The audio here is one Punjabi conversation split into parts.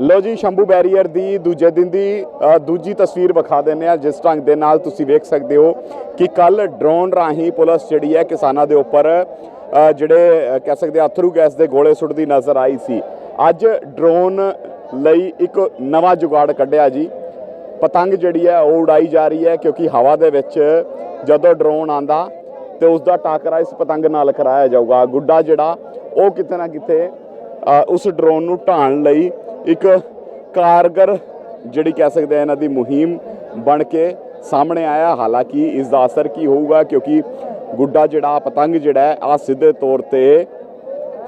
ਲੋ ਜੀ, ਸ਼ੰਭੂ ਬੈਰੀਅਰ ਦੀ ਦੂਜੇ ਦਿਨ ਦੀ ਦੂਜੀ ਤਸਵੀਰ ਵਿਖਾ ਦਿੰਨੇ ਆ ਜਿਸ ਢੰਗ ਦੇ ਨਾਲ ਤੁਸੀਂ ਵੇਖ ਸਕਦੇ ਹੋ ਕਿ ਕੱਲ ਡਰੋਨ ਰਾਹੀਂ ਪੁਲਿਸ ਜਿਹੜੀ ਹੈ ਕਿਸਾਨਾਂ ਦੇ ਉੱਪਰ ਜਿਹੜੇ ਕਹਿ ਸਕਦੇ ਆ ਅਥਰੂ ਗੈਸ ਦੇ ਗੋਲੇ ਸੁੱਟਦੀ ਨਜ਼ਰ ਆਈ ਸੀ। ਅੱਜ ਡਰੋਨ ਲਈ ਇੱਕ ਨਵਾਂ ਜੁਗਾੜ ਕੱਢਿਆ ਜੀ। ਪਤੰਗ ਜਿਹੜੀ ਹੈ ਉਹ ਉਡਾਈ ਜਾ ਰਹੀ ਹੈ, ਕਿਉਂਕਿ ਹਵਾ ਦੇ ਵਿੱਚ ਜਦੋਂ ਡਰੋਨ ਆਂਦਾ ਤੇ ਉਸ ਦਾ ਟਾਕਰਾ ਇਸ ਪਤੰਗ ਨਾਲ ਕਰਾਇਆ ਜਾਊਗਾ। ਗੁੱਡਾ ਜਿਹੜਾ, ਉਹ ਕਿਤੇ ਨਾ ਕਿਤੇ ਉਸ ਡਰੋਨ ਨੂੰ ਢਾਣ ਲਈ ਇੱਕ ਕਾਰਗਰ ਜਿਹੜੀ ਕਹਿ ਸਕਦੇ ਆ ਇਹਨਾਂ ਦੀ ਮੁਹਿੰਮ ਬਣ ਕੇ ਸਾਹਮਣੇ ਆਇਆ। ਹਾਲਾਂਕਿ ਇਸ ਦਾ ਅਸਰ ਕੀ ਹੋਊਗਾ? ਕਿਉਂਕਿ ਗੁੱਡਾ ਜਿਹੜਾ, ਪਤੰਗ ਜਿਹੜਾ ਹੈ ਆ ਸਿੱਧੇ ਤੌਰ ਤੇ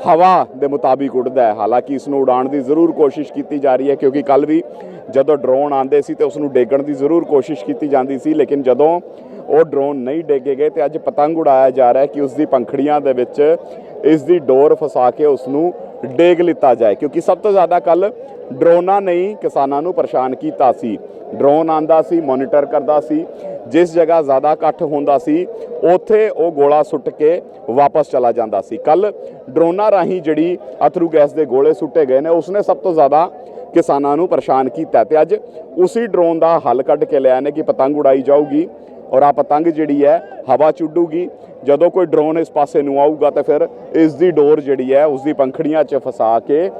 ਹਵਾ ਦੇ ਮੁਤਾਬਿਕ ਉੱਡਦਾ ਹੈ। ਹਾਲਾਂਕਿ ਇਸ ਨੂੰ ਉਡਾਉਣ ਦੀ ਜ਼ਰੂਰ ਕੋਸ਼ਿਸ਼ ਕੀਤੀ ਜਾ ਰਹੀ ਹੈ, ਕਿਉਂਕਿ ਕੱਲ ਵੀ ਜਦੋਂ ਡਰੋਨ ਆਉਂਦੇ ਸੀ ਤੇ ਉਸ ਨੂੰ ਡੇਗਣ ਦੀ ਜ਼ਰੂਰ ਕੋਸ਼ਿਸ਼ ਕੀਤੀ ਜਾਂਦੀ ਸੀ, ਲੇਕਿਨ ਜਦੋਂ ਉਹ ਡਰੋਨ ਨਹੀਂ ਡੇਗੇ ਗਏ ਤੇ ਅੱਜ ਪਤੰਗ ਉਡਾਇਆ ਜਾ ਰਿਹਾ ਕਿ ਉਸ ਦੀ ਪੰਖੜੀਆਂ ਦੇ ਵਿੱਚ ਇਸ ਦੀ ਡੋਰ ਫਸਾ ਕੇ ਉਸ ਨੂੰ ਡੇਗ ਲਿੱਤਾ ਜਾਏ, ਕਿਉਂਕਿ ਸਭ ਤੋਂ ਜ਼ਿਆਦਾ ਕੱਲ ਡਰੋਨਾਂ ਨੇ ਕਿਸਾਨਾਂ ਨੂੰ ਪਰੇਸ਼ਾਨ ਕੀਤਾ ਸੀ। ਡਰੋਨ ਆਂਦਾ ਸੀ, ਮੋਨੀਟਰ ਕਰਦਾ ਸੀ, ਜਿਸ ਜਗ੍ਹਾ ਜ਼ਿਆਦਾ ਇਕੱਠ ਹੁੰਦਾ ਸੀ, ਉੱਥੇ ਉਹ ਗੋਲਾ ਸੁੱਟ ਕੇ ਵਾਪਸ ਚਲਾ ਜਾਂਦਾ ਸੀ। ਕੱਲ ਡਰੋਨਾਂ ਰਾਹੀਂ ਜਿਹੜੀ ਅਥਰੂ ਗੈਸ ਦੇ ਗੋਲੇ ਸੁੱਟੇ ਗਏ ਨੇ, ਉਸਨੇ ਸਭ ਤੋਂ ਜ਼ਿਆਦਾ ਕਿਸਾਨਾਂ ਨੂੰ ਪਰੇਸ਼ਾਨ ਕੀਤਾ ਤੇ ਅੱਜ ਉਸੇ ਡਰੋਨ ਦਾ ਹੱਲ ਕੱਢ ਕੇ ਲਿਆ ਨੇ ਕਿ ਪਤੰਗ ਉਡਾਈ ਜਾਊਗੀ। ਔਰ ਆ ਪਤੰਗ ਜਿਹੜੀ ਹੈ, ਹਵਾ ਚ ਉੱਡੂਗੀ ਜਦੋਂ ਕੋਈ ਡਰੋਨ ਇਸ ਪਾਸੇ ਨੂੰ ਆਊਗਾ ਤਾਂ ਫਿਰ ਇਸ ਦੀ ਡੋਰ ਜਿਹੜੀ ਹੈ, ਉਸ ਦੀ ਪੰਖੜੀਆਂ 'ਚ ਫਸਾ ਕੇ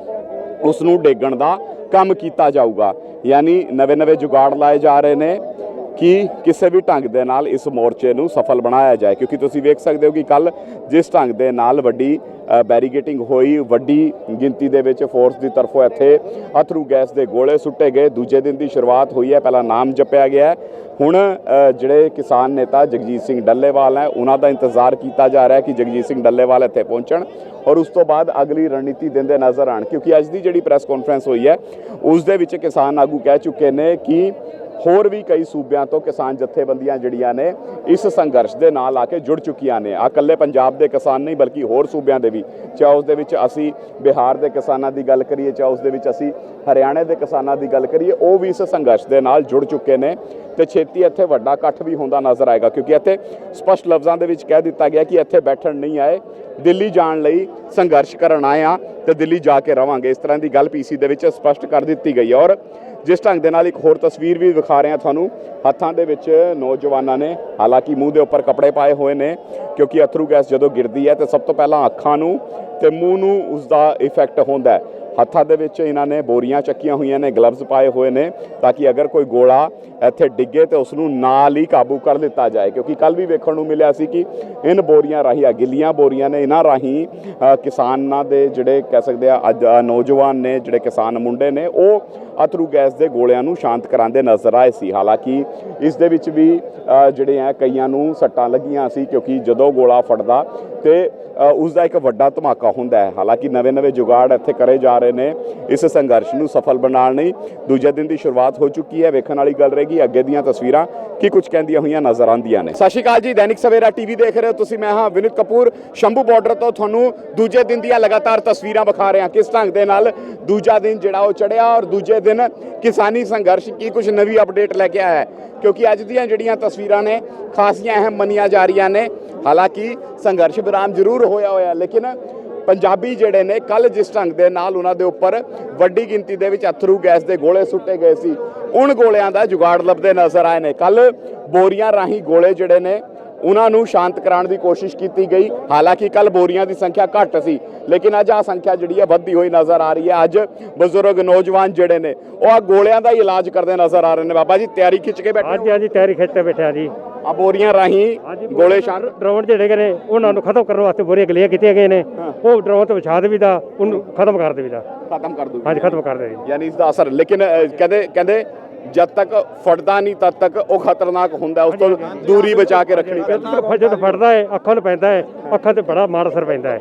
ਉਸ ਨੂੰ ਡੇਗਣ ਦਾ ਕੰਮ ਕੀਤਾ ਜਾਊਗਾ। ਯਾਨੀ ਨਵੇਂ-ਨਵੇਂ ਜੁਗਾੜ ਲਾਏ ਜਾ ਰਹੇ ਨੇ। ਕਿ ਕਿਸੇ ਵੀ ਢੰਗ ਦੇ ਨਾਲ ਇਸ ਮੋਰਚੇ ਨੂੰ ਸਫਲ ਬਣਾਇਆ ਜਾਏ, ਕਿਉਂਕਿ ਤੁਸੀਂ ਵੇਖ ਸਕਦੇ ਹੋ ਕਿ ਕੱਲ ਜਿਸ ਢੰਗ ਦੇ ਨਾਲ ਵੱਡੀ ਬੈਰੀਗੇਟਿੰਗ ਹੋਈ, ਵੱਡੀ ਗਿਣਤੀ ਦੇ ਵਿੱਚ ਫੋਰਸ ਦੀ ਤਰਫੋਂ ਇੱਥੇ ਅਥਰੂ ਗੈਸ ਦੇ ਗੋਲੇ ਸੁੱਟੇ ਗਏ। ਦੂਜੇ ਦਿਨ ਦੀ ਸ਼ੁਰੂਆਤ ਹੋਈ ਹੈ, ਪਹਿਲਾ ਨਾਮ ਜਪਿਆ ਗਿਆ ਹੁਣ ਜਿਹੜੇ ਕਿਸਾਨ ਨੇਤਾ ਜਗਜੀਤ ਸਿੰਘ ਡੱਲੇਵਾਲ ਹੈ, ਉਹਨਾਂ ਦਾ ਇੰਤਜ਼ਾਰ ਕੀਤਾ ਜਾ ਰਿਹਾ ਹੈ ਕਿ ਜਗਜੀਤ ਸਿੰਘ ਡੱਲੇਵਾਲ ਇੱਥੇ ਪਹੁੰਚਣ ਔਰ ਉਸ ਤੋਂ ਬਾਅਦ ਅਗਲੀ ਰਣਨੀਤੀ ਦਿੰਦੇ ਨਜ਼ਰ ਆਣ ਕਿਉਂਕਿ ਅੱਜ ਦੀ ਜਿਹੜੀ ਪ੍ਰੈਸ ਕਾਨਫਰੰਸ ਹੋਈ ਹੈ, ਉਸ ਦੇ ਵਿੱਚ ਕਿਸਾਨ ਆਗੂ ਕਹਿ ਚੁੱਕੇ ਨੇ ਕਿ ਹੋਰ ਵੀ ਕਈ ਸੂਬਿਆਂ ਤੋਂ ਕਿਸਾਨ ਜਥੇਬੰਦੀਆਂ ਜਿਹੜੀਆਂ ਨੇ ਇਸ ਸੰਘਰਸ਼ ਦੇ ਨਾਲ ਆ ਕੇ ਜੁੜ ਚੁੱਕੀਆਂ ਨੇ। ਆ ਇਕੱਲੇ ਪੰਜਾਬ ਦੇ ਕਿਸਾਨ ਨਹੀਂ, ਬਲਕਿ ਹੋਰ ਸੂਬਿਆਂ ਦੇ ਵੀ। ਚਾਹੇ ਉਸ ਦੇ ਵਿੱਚ ਅਸੀਂ ਬਿਹਾਰ ਦੇ ਕਿਸਾਨਾਂ ਦੀ ਗੱਲ ਕਰੀਏ ਚਾਹੇ ਉਸ ਦੇ ਵਿੱਚ ਅਸੀਂ ਹਰਿਆਣੇ ਦੇ ਕਿਸਾਨਾਂ ਦੀ ਗੱਲ ਕਰੀਏ, ਉਹ ਵੀ ਇਸ ਸੰਘਰਸ਼ ਦੇ ਨਾਲ ਜੁੜ ਚੁੱਕੇ ਨੇ ਤੇ ਛੇਤੀ ਇੱਥੇ ਵੱਡਾ ਇਕੱਠ ਵੀ ਹੁੰਦਾ ਨਜ਼ਰ ਆਏਗਾ, ਕਿਉਂਕਿ ਇੱਥੇ ਸਪਸ਼ਟ ਲਫ਼ਜ਼ਾਂ ਦੇ ਵਿੱਚ ਕਹਿ ਦਿੱਤਾ ਗਿਆ ਕਿ ਇੱਥੇ ਬੈਠਣ ਨਹੀਂ ਆਏ, ਦਿੱਲੀ ਜਾਣ ਲਈ ਸੰਘਰਸ਼ ਕਰਨ ਆਏ ਆ ਤੇ ਦਿੱਲੀ ਜਾ ਕੇ ਰਵਾਂਗੇ। ਇਸ ਤਰ੍ਹਾਂ ਦੀ ਗੱਲ ਪੀਸੀ ਦੇ ਵਿੱਚ ਸਪਸ਼ਟ ਕਰ ਦਿੱਤੀ ਗਈ ਔਰ ਜਿਸ ਢੰਗ ਦੇ ਨਾਲ ਇੱਕ ਹੋਰ ਤਸਵੀਰ ਵੀ ਵਿਖਾ ਰਹੇ ਹਾਂ ਤੁਹਾਨੂੰ, ਹੱਥਾਂ ਦੇ ਵਿੱਚ ਨੌਜਵਾਨਾਂ ਨੇ, ਹਾਲਾਂਕਿ ਮੂੰਹ ਦੇ ਉੱਪਰ ਕੱਪੜੇ ਪਾਏ ਹੋਏ ਨੇ, ਕਿਉਂਕਿ ਅਥਰੂ ਗੈਸ ਜਦੋਂ ਗਿਰਦੀ ਹੈ ਤੇ ਸਭ ਤੋਂ ਪਹਿਲਾਂ ਅੱਖਾਂ ਨੂੰ ਤੇ ਮੂੰਹ ਨੂੰ ਉਸ ਦਾ ਇਫੈਕਟ ਹੁੰਦਾ ਹੈ। ਹੱਥਾਂ ਦੇ ਵਿੱਚ ਇਹਨਾਂ ਨੇ ਬੋਰੀਆਂ ਚੱਕੀਆਂ ਹੋਈਆਂ ਨੇ ਗਲਵਜ਼ ਪਾਏ ਹੋਏ ਨੇ, ਤਾਂ ਕਿ ਅਗਰ ਕੋਈ ਗੋਲਾ ਇੱਥੇ ਡਿੱਗੇ ਤੇ ਉਸ ਨੂੰ ਨਾਲ ਹੀ ਕਾਬੂ ਕਰ ਲਿੱਤਾ ਜਾਏ। ਕਿਉਂਕਿ ਕੱਲ ਵੀ ਵੇਖਣ ਨੂੰ ਮਿਲਿਆ ਸੀ ਕਿ ਇਨ ਬੋਰੀਆਂ ਰਾਹੀਂ ਆ ਗਿੱਲੀਆਂ ਬੋਰੀਆਂ ਨੇ ਇਹਨਾਂ ਰਾਹੀਂ ਕਿਸਾਨਾਂ ਦੇ ਜਿਹੜੇ ਕਹਿ ਸਕਦੇ ਆ ਅੱਜ ਨੌਜਵਾਨ ਨੇ ਜਿਹੜੇ ਕਿਸਾਨ ਮੁੰਡੇ ਨੇ ਉਹ ਅਥਰੂ ਗੈਸ ਦੇ ਗੋਲਿਆਂ ਨੂੰ ਸ਼ਾਂਤ ਕਰਾਉਂਦੇ ਨਜ਼ਰ ਆਏ ਸੀ। ਹਾਲਾਂਕਿ ਇਸ ਦੇ ਵਿੱਚ ਵੀ ਜਿਹੜੇ ਆ ਕਈਆਂ ਨੂੰ ਸੱਟਾਂ ਲੱਗੀਆਂ ਸੀ ਕਿਉਂਕਿ ਜਦੋਂ ਗੋਲਾ ਫਟਦਾ ਤੇ ਅ, ਉਸ ਦਾ ਇੱਕ ਵੱਡਾ ਧਮਾਕਾ ਹੁੰਦਾ ਹੈ। ਹਾਲਾਂਕਿ ਨਵੇਂ-ਨਵੇਂ ਜੁਗਾੜ ਇੱਥੇ ਕਰੇ ਜਾ ਰਹੇ ਨੇ ਇਸ ਸੰਘਰਸ਼ ਨੂੰ ਸਫਲ ਬਣਾਉਣ ਲਈ ਦੂਜੇ ਦਿਨ ਦੀ ਸ਼ੁਰੂਆਤ ਹੋ ਚੁੱਕੀ ਹੈ। ਵੇਖਣ ਵਾਲੀ ਗੱਲ ਰਹੀ ਰਹੇਗੀ ਅੱਗੇ ਦੀਆਂ ਤਸਵੀਰਾਂ ਕੀ ਕੁਝ ਕਹਿੰਦੀਆਂ ਹੋਈਆਂ ਨਜ਼ਰ ਆਉਂਦੀਆਂ ਨੇ। ਸਤਿ ਸ਼੍ਰੀ ਅਕਾਲ ਜੀ, ਦੈਨਿਕ ਸਵੇਰਾ ਟੀਵੀ ਦੇਖ ਰਹੇ ਹੋ ਤੁਸੀਂ, ਮੈਂ ਹਾਂ ਵਿਨਿਤ ਕਪੂਰ। ਸ਼ੰਭੂ ਬਾਰਡਰ ਤੋਂ ਤੁਹਾਨੂੰ ਦੂਜੇ ਦਿਨ ਦੀਆਂ ਲਗਾਤਾਰ ਤਸਵੀਰਾਂ ਵਿਖਾ ਰਿਹਾ ਕਿਸ ਢੰਗ ਦੇ ਨਾਲ ਦੂਜਾ ਦਿਨ ਜਿਹੜਾ ਉਹ ਚੜਿਆ ਔਰ ਦੂਜੇ ਦਿਨ ਕਿਸਾਨੀ ਸੰਘਰਸ਼ ਕੀ ਕੁਝ ਨਵੀਂ ਅਪਡੇਟ ਲੈ ਕੇ ਆਇਆ ਹੈ? ਕਿਉਂਕਿ ਅੱਜ ਦੀਆਂ ਜਿਹੜੀਆਂ ਤਸਵੀਰਾਂ ਨੇ, ਖਾਸੀਆਂ ਅਹਿਮ ਮੰਨੀਆਂ ਜਾ ਰਹੀਆਂ ਨੇ। ਹਾਲਾਂਕਿ ਸੰਘਰਸ਼ ਵਿਰਾਮ ਜ਼ਰੂਰ ਹੋਇਆ ਹੋਇਆ, ਲੇਕਿਨ ਪੰਜਾਬੀ ਜਿਹੜੇ ਨੇ ਕੱਲ ਜਿਸ ਢੰਗ ਦੇ ਨਾਲ ਉਹਨਾਂ ਦੇ ਉੱਪਰ ਵੱਡੀ ਗਿਣਤੀ ਦੇ ਵਿੱਚ ਅਥਰੂ ਗੈਸ ਦੇ ਗੋਲੇ ਸੁੱਟੇ ਗਏ ਸੀ, ਉਨ ਗੋਲਿਆਂ ਦਾ ਜੁਗਾੜ ਲੱਭਦੇ ਨਜ਼ਰ ਆਏ ਨੇ। ਕੱਲ ਬੋਰੀਆਂ ਰਾਹੀਂ ਗੋਲੇ ਜਿਹੜੇ ਨੇ, ਉਹਨਾਂ ਨੂੰ ਸ਼ਾਂਤ ਕਰਾਉਣ ਦੀ ਕੋਸ਼ਿਸ਼ ਕੀਤੀ ਗਈ। ਹਾਲਾਂਕਿ ਕੱਲ ਬੋਰੀਆਂ ਦੀ ਸੰਖਿਆ ਘੱਟ ਸੀ, ਲੇਕਿਨ ਅੱਜ ਆ ਸੰਖਿਆ ਜਿਹੜੀ ਹੈ ਵੱਧਦੀ ਹੋਈ ਨਜ਼ਰ ਆ ਰਹੀ ਹੈ। ਅੱਜ ਬਜ਼ੁਰਗ ਨੌਜਵਾਨ ਜਿਹੜੇ ਨੇ, ਉਹ ਆ ਗੋਲਿਆਂ ਦਾ ਹੀ ਇਲਾਜ ਕਰਦੇ ਨਜ਼ਰ ਆ ਰਹੇ ਨੇ। ਬਾਬਾ ਜੀ, ਤਿਆਰੀ ਖਿੱਚ ਕੇ ਬੈਠੇ ਹਾਂਜੀ ਹਾਂਜੀ, ਤਿਆਰੀ ਖਿੱਚ ਤੇ ਬੈਠਾ ਜੀ। ਆ ਬੋਰੀਆਂ ਰਾਹੀਂ ਗੋਲੇ ਸ਼ਾਂਤ ਡਰੋਨ ਜਿਹੜੇ ਨੇ ਉਹਨਾਂ ਨੂੰ ਖਤਮ ਕਰਨ ਵਾਸਤੇ ਬੋਰੀਆਂ ਗਲੀਆਂ ਕੀਤੀਆਂ ਗਏ ਨੇ। ਉਹ ਡਰੋਨ ਤੋਂ ਵਿਛਾ ਦੇਵੀਦਾ ਉਹਨੂੰ ਖਤਮ ਕਰ ਦੇਵੀਦਾ। ਖਤਮ ਕਰ ਦੂਗੀ ਹਾਂਜੀ ਖਤਮ ਕਰ ਦੇ ਯਾਨੀ ਇਸ ਦਾ ਅਸਰ ਲੇਕਿਨ ਕਹਿੰਦੇ ਕਹਿੰਦੇ ਜਦ ਤੱਕ ਫੜਦਾ ਨਹੀਂ ਤਦ ਤੱਕ ਉਹ ਖਤਰਨਾਕ ਹੁੰਦਾ ਉਸ ਤੋਂ ਦੂਰੀ ਬਚਾ ਕੇ ਰੱਖਣੀ ਪੈਂਦੀ ਜਦੋਂ ਫੜਦਾ ਹੈ ਅੱਖਾਂ ਨੂੰ ਪੈਂਦਾ ਹੈ ਅੱਖਾਂ ਤੇ ਬੜਾ ਮਾੜਾ ਅਸਰ ਪੈਂਦਾ ਹੈ।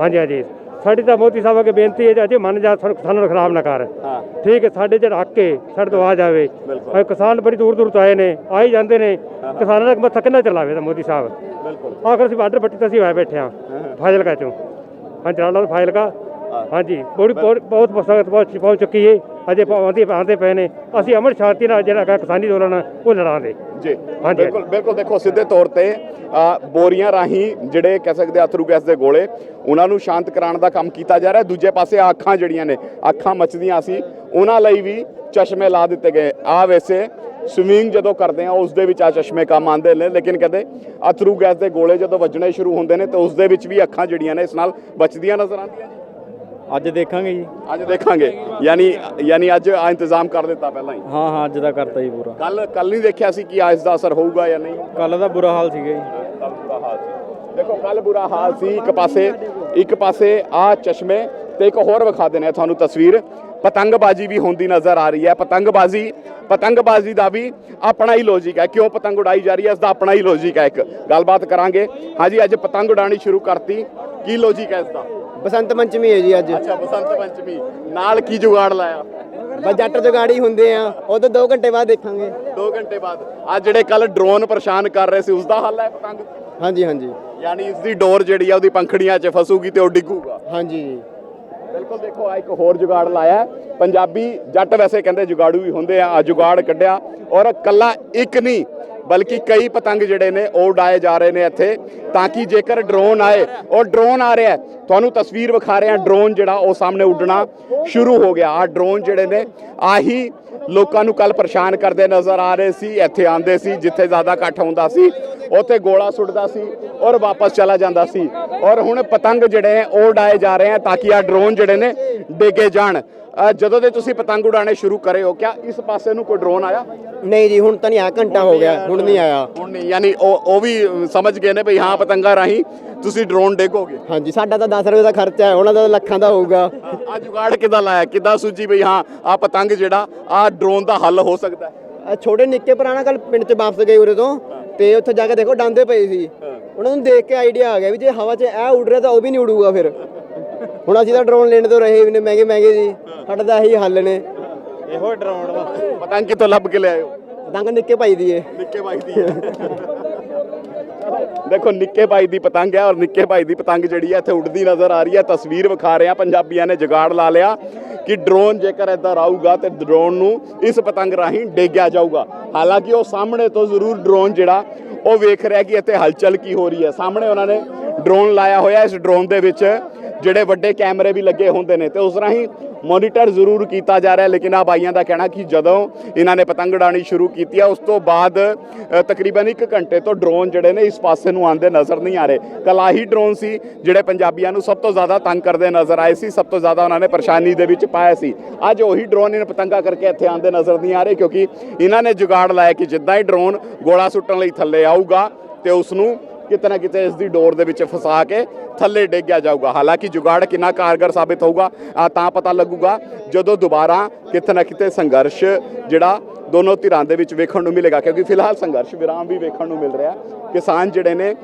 ਹਾਂਜੀ ਹਾਂਜੀ। ਸਾਡੀ ਤਾਂ ਮੋਦੀ ਸਾਹਿਬ ਅੱਗੇ ਬੇਨਤੀ ਹੈ ਜੀ ਅਜੇ ਮੰਨ ਜਾ ਸਾਨੂੰ ਖਰਾਬ ਨਾ ਕਰ। ਹਾਂ। ਠੀਕ ਹੈ ਸਾਡੇ ਜਿਹੜਾ ਹੱਕ ਹੈ ਸਾਡੇ ਤੋਂ ਆ ਜਾਵੇ। ਕਿਸਾਨ ਬੜੀ ਦੂਰ ਦੂਰ ਤੋਂ ਆਏ ਨੇ ਆ ਹੀ ਜਾਂਦੇ ਨੇ। ਕਿਸਾਨਾਂ ਦਾ ਮੱਥਾ ਕਿੰਨਾ ਚਲਾਵੇ ਤਾਂ ਮੋਦੀ ਸਾਹਿਬ? ਬਿਲਕੁਲ। ਆਖਰ ਅਸੀਂ ਬਾਰਡਰ ਪੱਟੀ ਤੇ ਅਸੀਂ ਆਏ ਬੈਠੇ ਹਾਂ ਫਾਜ਼ਿਲਕਾ ਚੋਂ। ਹਾਂਜੀ ਜਲਾਲਾ ਫਾਜ਼ਿਲਕਾ। ਹਾਂਜੀ ਬੜੀ ਬਹੁਤ ਬਹੁਤ ਪਹੁੰਚ ਚੁੱਕੀ ਹੈ। ਅਜੇ ਆਉਂਦੇ ਆਉਂਦੇ ਪਏ ਨੇ। ਅਸੀਂ ਅਮਰ ਸ਼ਾਂਤੀ ਨਾਲ ਜਿਹੜਾ ਕਿਸਾਨੀ ਅੰਦੋਲਨ ਉਹ ਲੜਾਂਗੇ। ਜੀ। ਬਿਲਕੁਲ ਬਿਲਕੁਲ ਦੇਖੋ ਸਿੱਧੇ ਤੌਰ ਤੇ ਬੋਰੀਆਂ ਰਾਹੀਂ ਜਿਹੜੇ ਕਹਿ ਸਕਦੇ ਅਥਰੂ ਗੈਸ ਦੇ ਗੋਲੇ ਉਹਨਾਂ ਨੂੰ ਸ਼ਾਂਤ ਕਰਾਉਣ ਦਾ ਕੰਮ ਕੀਤਾ ਜਾ ਰਿਹਾ। ਦੂਜੇ ਪਾਸੇ ਅੱਖਾਂ ਜਿਹੜੀਆਂ ਨੇ ਅੱਖਾਂ ਮੱਚਦੀਆਂ ਸੀ ਉਹਨਾਂ ਲਈ ਵੀ ਚਸ਼ਮੇ ਲਾ ਦਿੱਤੇ ਗਏ। ਆ ਵੈਸੇ ਸਵਿਮਿੰਗ ਜਦੋਂ ਕਰਦੇ ਆ ਉਸ ਦੇ ਵਿੱਚ ਆ ਚਸ਼ਮੇ ਕੰਮ ਆਉਂਦੇ ਨੇ ਲੇਕਿਨ ਕਹਿੰਦੇ ਅਥਰੂ ਗੈਸ ਦੇ ਗੋਲੇ ਜਦੋਂ ਵੱਜਣੇ ਸ਼ੁਰੂ ਹੁੰਦੇ ਨੇ ਤੇ ਉਸ ਦੇ ਵਿੱਚ ਵੀ ਅੱਖਾਂ ਜਿਹੜੀਆਂ ਨੇ ਇਸ ਨਾਲ ਬਚਦੀਆਂ ਨਜ਼ਰ ਆਉਂਦੀਆਂ ਅੱਜ ਦੇਖਾਂਗੇ ਜੀ। ਅੱਜ ਦੇਖਾਂਗੇ। ਯਾਨੀ ਯਾਨੀ ਅੱਜ ਆ ਇੰਤਜ਼ਾਮ ਕਰ ਦਿੱਤਾ ਪਹਿਲਾਂ ਹੀ। ਹਾਂ ਹਾਂ ਅੱਜ ਦਾ ਕਰਤਾ ਜੀ ਪੂਰਾ। ਕੱਲ ਕੱਲ ਨਹੀਂ ਦੇਖਿਆ ਸੀ ਕਿ ਅੱਜ ਦਾ ਅਸਰ ਹੋਊਗਾ ਜਾਂ ਨਹੀਂ? ਕੱਲ ਦਾ ਬੁਰਾ ਹਾਲ ਸੀਗਾ ਜੀ। ਕੱਲ ਬੁਰਾ ਹਾਲ ਸੀ। ਦੇਖੋ ਕੱਲ ਬੁਰਾ ਹਾਲ ਸੀ ਇੱਕ ਪਾਸੇ ਇੱਕ ਪਾਸੇ ਆ ਚਸ਼ਮੇ ਤੇ ਇੱਕ ਹੋਰ ਵਿਖਾ ਆ ਤੁਹਾਨੂੰ ਤਸਵੀਰ। ਪਤੰਗਬਾਜ਼ੀ ਵੀ ਹੁੰਦੀ ਨਜ਼ਰ ਆ ਰਹੀ ਹੈ। ਪਤੰਗਬਾਜ਼ੀ ਪਤੰਗਬਾਜ਼ੀ ਦਾ ਵੀ ਆਪਣਾ ਹੀ ਲੌਜੀਕ ਹੈ। ਕਿਉਂ ਪਤੰਗ ਉਡਾਈ ਜਾ ਰਹੀ ਹੈ? ਇਸ ਦਾ ਆਪਣਾ ਹੀ ਲੌਜੀਕ ਹੈ ਇੱਕ। ਗੱਲਬਾਤ ਕਰਾਂਗੇ। ਹਾਂਜੀ ਅੱਜ ਪਤੰਗ ਉਡਾਣੀ ਸ਼ੁਰੂ ਕਰਤੀ। ਕੀ ਲੌਜੀਕ ਹੈ ਇਸ ਦਾ ਬਸੰਤ ਪੰਚਮੀ ਹੈ ਜੀ ਅੱਜ। ਅੱਛਾ ਬਸੰਤ ਪੰਚਮੀ। ਨਾਲ ਕੀ ਜੁਗਾੜ ਲਾਇਆ? ਬਸ ਜੱਟ ਜਗਾੜੀ ਹੁੰਦੇ ਆ। ਉਹ ਤਾਂ 2 ਘੰਟੇ ਬਾਅਦ ਦੇਖਾਂਗੇ। 2 ਘੰਟੇ ਬਾਅਦ। ਆ ਜਿਹੜੇ ਕੱਲ ਡਰੋਨ ਪਰੇਸ਼ਾਨ ਕਰ ਰਹੇ ਸੀ ਉਸ ਦਾ ਹੱਲ ਹੈ ਪਤੰਗ? ਹਾਂਜੀ ਹਾਂਜੀ। ਯਾਨੀ ਇਸ ਦੀ ਡੋਰ ਜਿਹੜੀ ਆ ਉਹਦੀ ਪੰਖੜੀਆਂ 'ਚ ਫਸੂਗੀ ਤੇ ਉਹ ਡਿੱਗੂਗਾ। ਹਾਂਜੀ। ਬਿਲਕੁਲ ਦੇਖੋ ਆ ਇੱਕ ਹੋਰ ਜੁਗਾੜ ਲਾਇਆ। ਪੰਜਾਬੀ ਜੱਟ ਵੈਸੇ ਕਹਿੰਦੇ ਜੁਗਾੜੂ ਵੀ ਹੁੰਦੇ ਆ ਆ ਜੁਗਾੜ ਕੱਢਿਆ। ਔਰ ਕੱਲਾ ਇੱਕ ਨਹੀਂ ਬਲਕਿ ਕਈ ਪਤੰਗ ਜਿਹੜੇ ਨੇ, ਉਹ ਉਡਾਏ ਜਾ ਰਹੇ ਨੇ ਇੱਥੇ, ਤਾਂ ਕਿ ਜੇਕਰ ਡਰੋਨ ਆਏ ਉਹ ਡਰੋਨ ਆ ਰਿਹਾ ਤੁਹਾਨੂੰ ਤਸਵੀਰ ਵਿਖਾ ਰਹੇ ਆ ਡਰੋਨ ਜਿਹੜਾ ਉਹ ਸਾਹਮਣੇ ਉੱਡਣਾ ਸ਼ੁਰੂ ਹੋ ਗਿਆ। ਆ ਡਰੋਨ ਜਿਹੜੇ ਨੇ, ਆਹੀ ਲੋਕਾਂ ਨੂੰ ਕੱਲ ਪਰੇਸ਼ਾਨ ਕਰਦੇ ਨਜ਼ਰ ਆ ਰਹੇ ਸੀ, ਇੱਥੇ ਆਂਦੇ ਸੀ, ਜਿੱਥੇ ਜ਼ਿਆਦਾ ਇਕੱਠ ਹੁੰਦਾ ਸੀ, ਉੱਥੇ ਗੋਲਾ ਸੁੱਟਦਾ ਸੀ, ਔਰ ਵਾਪਸ ਚਲਾ ਜਾਂਦਾ ਸੀ। ਔਰ ਹੁਣ ਪਤੰਗ ਜਿਹੜੇ ਨੇ, ਉਹ ਉਡਾਏ ਜਾ ਰਹੇ ਆ ਤਾਂ ਕਿ ਆ ਡਰੋਨ ਜਿਹੜੇ ਨੇ, ਡੇਗੇ ਜਾਣ। ਜਦੋਂ ਦੇ ਤੁਸੀਂ ਪਤੰਗ ਉਡਾਣੇ ਸ਼ੁਰੂ ਕਰੇ ਹੋ ਕਿਆ ਇਸ ਪਾਸੇ ਨੂੰ ਕੋਈ ਡਰੋਨ ਆਇਆ? ਨਹੀਂ ਜੀ ਹੁਣ ਤਾਂ ਨਹੀਂ ਆ ਘੰਟਾ ਹੋ ਗਿਆ ਹੁਣ ਨਹੀਂ ਆਇਆ। ਹੁਣ ਨਹੀਂ ਯਾਨੀ ਉਹ ਉਹ ਵੀ ਸਮਝ ਗਏ ਨੇ ਭਈ ਹਾਂ ਪਤੰਗਾ ਰਾਹੀਂ ਤੁਸੀਂ ਡਰੋਨ ਡੇਗੋਗੇ ਹਾਂਜੀ ਸਾਡਾ ਤਾਂ 10 ਰੁਪਏ ਦਾ ਖਰਚਾ ਹੈ ਉਹਨਾਂ ਦਾ ਲੱਖਾਂ ਦਾ ਹੋਊਗਾ। ਆ ਜੁਗਾੜ ਕਿੱਦਾਂ ਲਾਇਆ? ਕਿੱਦਾਂ ਸੂਝੀ ਭਈ ਹਾਂ ਆ ਪਤੰਗ ਜਿਹੜਾ ਆ ਡਰੋਨ ਦਾ ਹੱਲ ਹੋ ਸਕਦਾ ਹੈ? ਛੋਟੇ ਨਿੱਕੇ ਪੁਰਾਣਾ ਕੱਲ ਪਿੰਡ ਚ ਵਾਪਸ ਗਏ ਉਰੇ ਤੋਂ ਤੇ ਉੱਥੇ ਜਾ ਕੇ ਦੇਖੋ ਡਾਂਦੇ ਪਏ ਸੀ। ਉਹਨਾਂ ਨੂੰ ਦੇਖ ਕੇ ਆਈਡੀਆ ਆ ਗਿਆ ਵੀ ਜੇ ਹਵਾ 'ਚ ਇਹ ਉੱਡ ਰਿਹਾ ਤਾਂ ਉਹ ਵੀ ਨਹੀਂ ਉਡੂਗਾ ਫਿਰ। ਹੁਣ ਅਸੀਂ ਤਾਂ ਡਰੋਨ ਲੈਣ ਤੋਂ ਰਹੇ ਵੀ ਨੇ ਮਹਿੰਗੇ ਮਹਿੰਗੇ ਜੀ। ਸਾਡਾ ਤਾਂ ਇਹੀ ਹੱਲ ਨੇ। ਇਹੋ ਡਰਾਉਣ ਦਾ ਪਤੰਗ ਕਿੱਥੋਂ ਲੱਭ ਕੇ ਲਿਆਏ ਹੋ? ਪਤੰਗ ਨਿੱਕੇ ਪਾਈ ਦੀ ਏ। ਨਿੱਕੇ ਭਾਈ ਦੀ ਹੈ ਦੇਖੋ ਨਿੱਕੇ ਭਾਈ ਦੀ ਪਤੰਗ ਹੈ ਔਰ ਨਿੱਕੇ ਭਾਈ ਦੀ ਪਤੰਗ ਜਿਹੜੀ ਹੈ ਇੱਥੇ ਉੱਡਦੀ ਨਜ਼ਰ ਆ ਰਹੀ ਹੈ ਤਸਵੀਰ ਵਿਖਾ ਰਹੇ ਆ। ਪੰਜਾਬੀਆਂ ਨੇ ਜੁਗਾੜ ਲਾ ਲਿਆ ਕਿ ਡਰੋਨ ਜੇਕਰ ਇੱਧਰ ਆਊਗਾ ਤੇ ਡਰੋਨ ਨੂੰ ਇਸ ਪਤੰਗ ਰਾਹੀਂ ਡੇਗਿਆ ਜਾਊਗਾ। ਹਾਲਾਂਕਿ ਉਹ ਸਾਹਮਣੇ ਤੋਂ ਜ਼ਰੂਰ ਡਰੋਨ ਜਿਹੜਾ ਉਹ ਵੇਖ ਰਿਹਾ ਕਿ ਇੱਥੇ ਹਲਚਲ ਕੀ ਹੋ ਰਹੀ ਹੈ। ਸਾਹਮਣੇ ਉਹਨਾਂ ਨੇ ਡਰੋਨ ਲਾਇਆ ਹੋਇਆ। ਇਸ ਡਰੋਨ ਦੇ ਵਿੱਚ ਜਿਹੜੇ ਵੱਡੇ ਕੈਮਰੇ ਵੀ ਲੱਗੇ ਹੁੰਦੇ ਨੇ ਤੇ ਉਸ ਰਾਹੀਂ ਮੋਨੀਟਰ ਜ਼ਰੂਰ ਕੀਤਾ ਜਾ ਰਿਹਾ ਲੇਕਿਨ ਆ ਬਾਈਆਂ ਦਾ ਕਹਿਣਾ ਕਿ ਜਦੋਂ ਇਹਨਾਂ ਨੇ ਪਤੰਗ ਉਡਾਣੀ ਸ਼ੁਰੂ ਕੀਤੀ ਆ, ਉਸ ਤੋਂ ਬਾਅਦ ਤਕਰੀਬਨ 1 ਘੰਟੇ ਤੋਂ ਡਰੋਨ ਜਿਹੜੇ ਨੇ ਇਸ ਪਾਸੇ ਨੂੰ ਆਉਂਦੇ ਨਜ਼ਰ ਨਹੀਂ ਆ ਰਹੇ। ਕਲਾਹੀ ਡਰੋਨ ਸੀ, ਜਿਹੜੇ ਪੰਜਾਬੀਆਂ ਨੂੰ ਸਭ ਤੋਂ ਜ਼ਿਆਦਾ ਤੰਗ ਕਰਦੇ ਨਜ਼ਰ ਆਏ ਸੀ, ਸਭ ਤੋਂ ਜ਼ਿਆਦਾ ਉਹਨਾਂ ਨੇ ਪਰੇਸ਼ਾਨੀ ਦੇ ਵਿੱਚ ਪਾਇਆ ਸੀ। ਅੱਜ ਉਹੀ ਡਰੋਨ ਇਹਨਾਂ ਪਤੰਗਾ ਕਰਕੇ ਇੱਥੇ ਆਉਂਦੇ ਨਜ਼ਰ ਨਹੀਂ ਆ ਰਹੇ, ਕਿਉਂਕਿ ਇਹਨਾਂ ਨੇ ਜੁਗਾੜ ਲਾਇਆ ਕਿ ਜਿੱਦਾਂ ਹੀ ਡਰੋਨ ਗੋਲਾ ਸੁੱਟਣ ਲਈ ਥੱਲੇ ਆਊਗਾ ਤੇ ਉਸ ਨੂੰ ਕਿਤੇ ਨਾ ਕਿਤੇ ਇਸ ਦੀ ਡੋਰ ਦੇ ਵਿੱਚ ਫਸਾ ਕੇ ਥੱਲੇ ਡੇਗਿਆ ਜਾਊਗਾ। ਹਾਲਾਂਕਿ ਜੁਗਾੜ ਕਿੰਨਾ ਕਾਰਗਰ ਸਾਬਿਤ ਹੋਊਗਾ ਤਾਂ ਪਤਾ ਲੱਗੂਗਾ ਜਦੋਂ ਦੁਬਾਰਾ ਕਿਤੇ ਨਾ ਕਿਤੇ ਸੰਘਰਸ਼ ਜਿਹੜਾ ਦੋਨੋਂ ਧਿਰਾਂ ਦੇ ਵਿੱਚ ਵੇਖਣ ਨੂੰ ਮਿਲੇਗਾ। ਕਿਉਂਕਿ ਫਿਲਹਾਲ ਸੰਘਰਸ਼ ਵਿਰਾਮ ਵੀ ਵੇਖਣ ਨੂੰ ਮਿਲ ਰਿਹਾ। ਕਿਸਾਨ ਜਿਹੜੇ ਨੇ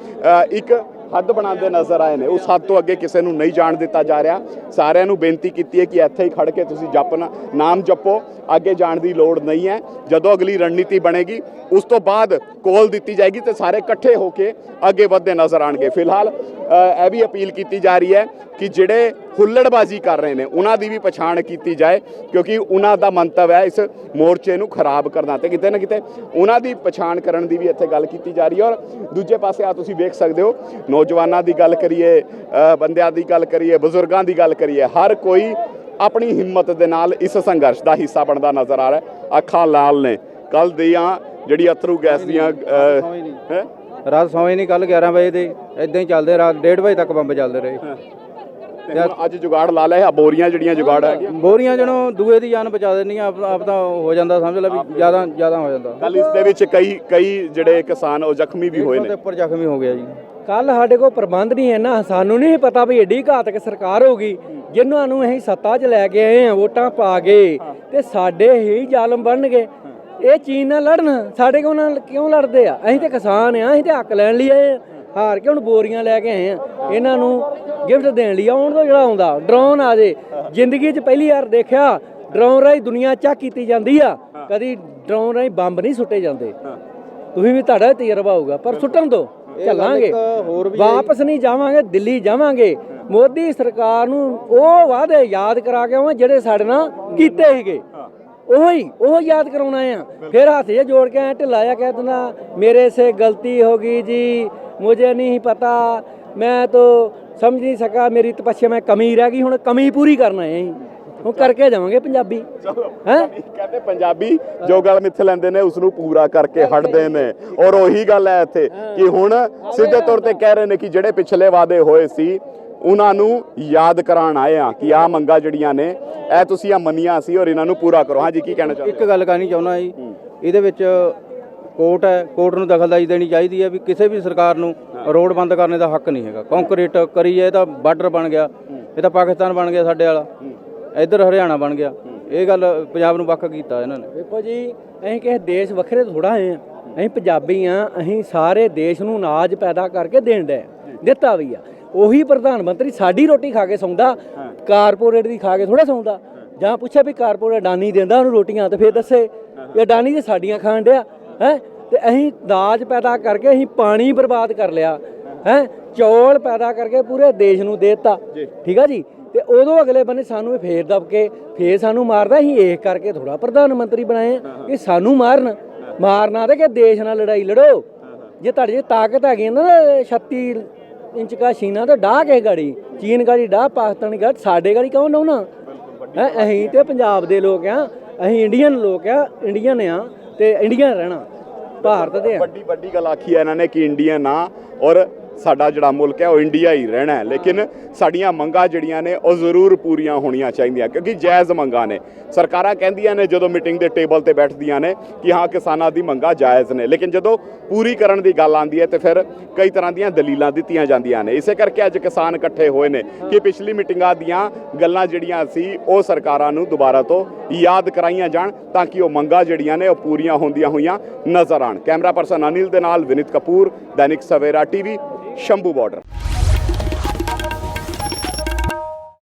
ਇੱਕ ਹੱਦ ਬਣਾਉਂਦੇ ਨਜ਼ਰ ਆਏ ਨੇ। ਉਸ ਹੱਦ ਤੋਂ ਅੱਗੇ ਕਿਸੇ ਨੂੰ ਨਹੀਂ ਜਾਣ ਦਿੱਤਾ ਜਾ ਰਿਹਾ। ਸਾਰਿਆਂ ਨੂੰ ਬੇਨਤੀ ਕੀਤੀ ਹੈ ਕਿ ਇੱਥੇ ਹੀ ਖੜ ਕੇ ਤੁਸੀਂ ਜਪਣਾ ਨਾਮ ਜਪੋ। ਅੱਗੇ ਜਾਣ ਦੀ ਲੋੜ ਨਹੀਂ ਹੈ। ਜਦੋਂ ਅਗਲੀ ਰਣਨੀਤੀ ਬਣੇਗੀ, ਉਸ ਤੋਂ ਬਾਅਦ ਕੋਲ ਦਿੱਤੀ ਜਾਏਗੀ ਤੇ ਸਾਰੇ ਇਕੱਠੇ ਹੋ ਕੇ ਅੱਗੇ ਵਧਦੇ ਨਜ਼ਰ ਆਣਗੇ ਫਿਲਹਾਲ ਇਹ ਵੀ ਅਪੀਲ ਕੀਤੀ ਜਾ ਰਹੀ ਹੈ ਕਿ ਜਿਹੜੇ ਹੁੱਲੜਬਾਜ਼ੀ ਕਰ ਰਹੇ ਨੇ, ਉਹਨਾਂ ਦੀ ਵੀ ਪਛਾਣ ਕੀਤੀ ਜਾਏ, ਕਿਉਂਕਿ ਉਹਨਾਂ ਦਾ ਮੰਤਵ ਹੈ ਇਸ ਮੋਰਚੇ ਨੂੰ ਖਰਾਬ ਕਰਨਾ ਤੇ ਕਿਤੇ ਨਾ ਕਿਤੇ ਉਹਨਾਂ ਦੀ ਪਛਾਣ ਕਰਨ ਦੀ ਵੀ ਇੱਥੇ ਗੱਲ ਕੀਤੀ ਜਾ ਰਹੀ ਹੈ। ਔਰ ਦੂਜੇ ਪਾਸੇ ਆ ਤੁਸੀਂ ਵੇਖ ਸਕਦੇ ਹੋ ਨੌਜਵਾਨਾਂ ਦੀ ਗੱਲ ਕਰੀਏ ਬੰਦਿਆਂ ਦੀ ਗੱਲ ਕਰੀਏ ਬਜ਼ੁਰਗਾਂ ਦੀ ਗੱਲ ਕਰੀਏ ਹਰ ਕੋਈ ਆਪਣੀ ਹਿੰਮਤ ਦੇ ਨਾਲ ਇਸ ਸੰਘਰਸ਼ ਦਾ ਹਿੱਸਾ ਬਣਦਾ ਨਜ਼ਰ ਆ ਰਿਹਾ। ਅੱਖਾਂ ਲਾਲ ਨੇ। ਕੱਲ ਦੀਆਂ ਜਿਹੜੀ ਅਥਰੂ ਗੈਸ ਦੀਆਂ ਹੈਂ? ਰਾਤ ਸੌਂ ਨਹੀਂ ਕੱਲ 11 ਵਜੇ ਦੇ ਇਦਾਂ ਹੀ ਚੱਲਦੇ ਰਾਤ 1:30 ਵਜੇ ਤੱਕ ਬੰਬ ਚੱਲਦੇ ਰਹੇ। ਅੱਜ ਜੁਗਾੜ ਲਾ ਲਿਆ ਬੋਰੀਆਂ ਜਿਹੜੀਆਂ ਜੁਗਾੜ ਹੈਗੀਆਂ ਬੋਰੀਆਂ ਜਣੋ ਦੂਏ ਦੀ ਜਾਨ ਬਚਾ ਦਿੰਦੀਆਂ ਆਪ ਆਪ ਤਾਂ ਹੋ ਜਾਂਦਾ ਸਮਝ ਲੈ ਵੀ ਜ਼ਿਆਦਾ ਜ਼ਿਆਦਾ ਹੋ ਜਾਂਦਾ। ਕੱਲ ਇਸ ਦੇ ਵਿੱਚ ਕਈ ਕਈ ਜਿਹੜੇ ਕਿਸਾਨ ਉਹ ਜ਼ਖਮੀ ਵੀ ਹੋਏ ਨੇ। ਉੱਪਰ ਜ਼ਖਮੀ ਹੋ ਗਿਆ ਜੀ। ਕੱਲ ਸਾਡੇ ਕੋਲ ਪ੍ਰਬੰਧ ਨਹੀਂ ਹੈ ਨਾ, ਸਾਨੂੰ ਨਹੀਂ ਪਤਾ ਵੀ ਏਡੀ ਘਾਤਕ ਸਰਕਾਰ ਹੋ ਗਈ ਜਿਨ੍ਹਾਂ ਨੂੰ ਅਸੀਂ ਸੱਤਾ 'ਚ ਲੈ ਕੇ ਆਏ ਆ ਵੋਟਾਂ ਪਾ ਕੇ, ਤੇ ਸਾਡੇ ਹੀ ਜ਼ਾਲਮ ਬਣਨਗੇ। ਇਹ ਚੀਨ ਨਾਲ ਲੜਨ, ਸਾਡੇ ਕੋਲ ਨਾਲ ਕਿਉਂ ਲੜਦੇ ਆ? ਅਸੀਂ ਤੇ ਕਿਸਾਨ ਆ, ਅਸੀਂ ਤੇ ਹੱਕ ਲੈਣ ਲਈ ਆਏ ਆ। ਹਾਰ ਕੇ ਹੁਣ ਬੋਰੀਆਂ ਲੈ ਕੇ ਆਏ ਆ। ਇਹਨਾਂ ਨੂੰ ਗਿਫਟ ਦੇਣ ਲਈ ਆਉਣ ਤੋਂ ਜਿਹੜਾ ਆਉਂਦਾ, ਡਰੋਨ ਆ ਜੇ। ਜ਼ਿੰਦਗੀ 'ਚ ਪਹਿਲੀ ਵਾਰ ਦੇਖਿਆ, ਡਰੋਨ ਰਾਹੀਂ ਦੁਨੀਆ ਚੱਕ ਕੀਤੀ ਜਾਂਦੀ ਆ। ਕਦੀ ਡਰੋਨ ਰਾਹੀਂ ਬੰਬ ਨਹੀਂ ਸੁੱਟੇ ਜਾਂਦੇ। ਤੁਸੀਂ ਵੀ ਤੁਹਾਡਾ ਤਜਰਬਾ ਹੋਊਗਾ, ਪਰ ਸੁੱਟਣ ਦੋ ਚੱਲਾਂਗੇ। ਵਾਪਸ ਨਹੀਂ ਜਾਵਾਂਗੇ ਦਿੱਲੀ ਜਾਵਾਂਗੇ। ਮੋਦੀ ਸਰਕਾਰ ਨੂੰ ਉਹ ਵਾਅਦੇ ਯਾਦ ਕਰਾ ਕੇ ਆਵਾਂ ਜਿਹੜੇ ਸਾਡੇ ਨਾਲ ਕੀਤੇ ਸੀਗੇ। ਉਹ ਹੀ ਉਹ ਯਾਦ ਕਰਾਉਣਾ ਆ। ਫਿਰ ਹੱਥ ਜੇ ਜੋੜ ਕੇ ਐ ਢਿੱਲਾ ਕਹਿ ਦਿੰਦਾ ਮੇਰੇ ਸੇ ਗਲਤੀ ਹੋ ਗਈ ਜੀ ਮੁਝੇ ਨਹੀਂ ਪਤਾ। ਮੈਂ ਤਾਂ ਸਮਝ ਨਹੀਂ ਸਕਾ ਮੇਰੀ ਤਪੱਸਿਆ ਮੈਂ ਕਮੀ ਰਹਿ ਗਈ ਹੁਣ ਕਮੀ ਪੂਰੀ ਕਰਨਾ ਹੈ ਉਹ ਕਰਕੇ ਜਾਵਾਂਗੇ ਪੰਜਾਬੀ। ਹੈ? ਕਹਿੰਦੇ ਪੰਜਾਬੀ ਜੋ ਗੱਲ ਮਿੱਥ ਲੈਂਦੇ ਨੇ ਉਸ ਨੂੰ ਪੂਰਾ ਕਰਕੇ ਹਟਦੇ ਨੇ। ਔਰ ਉਹੀ ਗੱਲ ਹੈ ਇੱਥੇ ਕਿ ਹੁਣ ਸਿੱਧੇ ਤੌਰ ਤੇ ਕਹਿ ਰਹੇ ਨੇ ਕਿ ਜਿਹੜੇ ਪਿਛਲੇ ਵਾਅਦੇ ਹੋਏ ਸੀ ਉਹਨਾਂ ਨੂੰ ਯਾਦ ਕਰਾਉਣ ਆਏ ਆ ਕਿ ਆ ਮੰਗਾ ਜਿਹੜੀਆਂ ਨੇ ਇਹ ਤੁਸੀਂ ਆ ਮੰਨੀਆਂ ਸੀ ਔਰ ਇਹਨਾਂ ਨੂੰ ਪੂਰਾ ਕਰੋ। ਹਾਂਜੀ ਕੀ ਕਹਿਣਾ ਚਾਹੁੰਦੇ ਇੱਕ ਗੱਲ ਕਹਿਣੀ ਚਾਹੁੰਦਾ ਜੀ। ਇਹਦੇ ਵਿੱਚ ਕੋਰਟ ਹੈ ਕੋਰਟ ਨੂੰ ਦਖਲਅੰਦਾਜ਼ੀ ਦੇਣੀ ਚਾਹੀਦੀ ਹੈ ਵੀ ਕਿਸੇ ਵੀ ਸਰਕਾਰ ਨੂੰ ਰੋਡ ਬੰਦ ਕਰਨੇ ਦਾ ਹੱਕ ਨਹੀਂ ਹੈਗਾ। ਕੰਕਰੀਟ ਕਰੀ ਹੈ ਇਹ ਤਾਂ ਬਾਰਡਰ ਬਣ ਗਿਆ ਇਹ ਤਾਂ ਪਾਕਿਸਤਾਨ ਬਣ ਗਿਆ ਸਾਡੇ ਵਾਲਾ। ਇੱਧਰ ਹਰਿਆਣਾ ਬਣ ਗਿਆ। ਇਹ ਗੱਲ ਪੰਜਾਬ ਨੂੰ ਵੱਖ ਕੀਤਾ ਇਹਨਾਂ ਨੇ। ਵੇਖੋ ਜੀ ਅਸੀਂ ਕਿਸੇ ਦੇਸ਼ ਵੱਖਰੇ ਥੋੜਾ ਆਏ ਆ ਅਸੀਂ ਪੰਜਾਬੀ ਆ ਅਸੀਂ ਸਾਰੇ ਦੇਸ਼ ਨੂੰ ਅਨਾਜ ਪੈਦਾ ਕਰਕੇ ਦੇਣ ਦੇ ਦਿੱਤਾ ਵੀ ਆ। ਉਹੀ ਪ੍ਰਧਾਨ ਮੰਤਰੀ ਸਾਡੀ ਰੋਟੀ ਖਾ ਕੇ ਸੌਂਦਾ ਕਾਰਪੋਰੇਟ ਦੀ ਖਾ ਕੇ ਥੋੜਾ ਸੌਂਦਾ। ਜਾਂ ਪੁੱਛਿਆ ਵੀ ਕਾਰਪੋਰੇਟ ਅਡਾਨੀ ਦਿੰਦਾ ਉਹਨੂੰ ਰੋਟੀਆਂ ਤੇ ਫਿਰ ਦੱਸੇ ਵੀ ਅਡਾਨੀ ਤੇ ਸਾਡੀਆਂ ਖਾਣ ਡਿਆ ਹੈ? ਤੇ ਅਸੀਂ ਦਾਜ ਪੈਦਾ ਕਰਕੇ ਅਸੀਂ ਪਾਣੀ ਬਰਬਾਦ ਕਰ ਲਿਆ ਹੈ? ਚੌਲ ਪੈਦਾ ਕਰਕੇ ਪੂਰੇ ਦੇਸ਼ ਨੂੰ ਦੇਤਾ। ਠੀਕ ਆ ਜੀ? ਤੇ ਉਦੋਂ ਅਗਲੇ ਬੰਨੇ ਸਾਨੂੰ ਇਹ ਫੇਰ ਦਬ ਕੇ ਫੇਰ ਸਾਨੂੰ ਮਾਰਦਾ, ਅਸੀਂ ਇਹ ਕਰਕੇ ਥੋੜਾ ਪ੍ਰਧਾਨ ਮੰਤਰੀ ਬਣਾਏ ਆ ਸਾਨੂੰ ਮਾਰਨ। ਮਾਰਨਾ ਤੇ ਕਿ ਦੇਸ਼ ਨਾਲ ਲੜਾਈ ਲੜੋ। ਜੇ ਤੁਹਾਡੀ 'ਚ ਤਾਕਤ ਹੈਗੀ ਨਾ 36 ਇੰਚ ਕਾ ਸੀਨਾ ਤਾਂ ਡਾਹ ਕੇ ਗਾੜੀ, ਚੀਨ ਗਾੜੀ ਡਾਹ, ਪਾਕਿਸਤਾਨ ਗਾੜੀ, ਸਾਡੇ ਗਾੜੀ ਕੌਣ ਡਾਉਣਾ ਹੈ, ਅਸੀਂ ਤੇ ਪੰਜਾਬ ਦੇ ਲੋਕ ਆ ਅਸੀਂ ਇੰਡੀਅਨ ਲੋਕ ਆ ਇੰਡੀਅਨ ਆ ਤੇ ਇੰਡੀਅਨ ਰਹਿਣਾ, ਭਾਰਤ ਦੇ ਆ ਵੱਡੀ ਵੱਡੀ ਗੱਲ ਆਖੀ ਹੈ ਇਹਨਾਂ ਨੇ ਕਿ ਇੰਡੀਅਨ ਆ ਔਰ ਸਾਡਾ ਜਿਹੜਾ ਮੁਲਕ ਹੈ, ਉਹ ਇੰਡੀਆ ਹੀ ਰਹਿਣਾ ਹੈ। ਲੇਕਿਨ ਸਾਡੀਆਂ ਮੰਗਾਂ ਜਿਹੜੀਆਂ ਨੇ, ਉਹ ਜ਼ਰੂਰ ਪੂਰੀਆਂ ਹੋਣੀਆਂ ਚਾਹੀਦੀਆਂ, ਕਿਉਂਕਿ ਜਾਇਜ਼ ਮੰਗਾਂ ਨੇ। ਸਰਕਾਰਾਂ ਕਹਿੰਦੀਆਂ ਨੇ, ਜਦੋਂ ਮੀਟਿੰਗ ਦੇ ਟੇਬਲ ਤੇ ਬੈਠਦੀਆਂ ਨੇ, ਕਿ ਹਾਂ, ਕਿਸਾਨਾਂ ਦੀ ਮੰਗਾਂ ਜਾਇਜ਼ ਨੇ। ਲੇਕਿਨ ਜਦੋਂ ਪੂਰੀ ਕਰਨ ਦੀ ਗੱਲ ਆਉਂਦੀ ਹੈ, ਤੇ ਫਿਰ ਕਈ ਤਰ੍ਹਾਂ ਦੀਆਂ ਦਲੀਲਾਂ ਦਿੱਤੀਆਂ ਜਾਂਦੀਆਂ ਨੇ। ਇਸੇ ਕਰਕੇ ਅੱਜ ਕਿਸਾਨ ਇਕੱਠੇ ਹੋਏ ਨੇ, ਕਿ ਪਿਛਲੀ ਮੀਟਿੰਗਾਂ ਦੀਆਂ ਗੱਲਾਂ ਜਿਹੜੀਆਂ ਸੀ, ਉਹ ਸਰਕਾਰਾਂ ਨੂੰ ਦੁਬਾਰਾ ਤੋਂ ਯਾਦ ਕਰਾਈਆਂ ਜਾਣ, ਤਾਂ ਕਿ ਉਹ ਮੰਗਾਂ ਜਿਹੜੀਆਂ ਨੇ, ਉਹ ਪੂਰੀਆਂ ਹੁੰਦੀਆਂ ਹੋਈਆਂ ਨਜ਼ਰ ਆਣ ਕੈਮਰਾ ਪਰਸਨ ਅਨਿਲ ਦੇ ਨਾਲ ਵਿਨਿਤ ਕਪੂਰ, ਦੈਨਿਕ ਸਵੇਰਾ ਟੀਵੀ ਸ਼ੰਭੂ ਬਾਰਡਰ।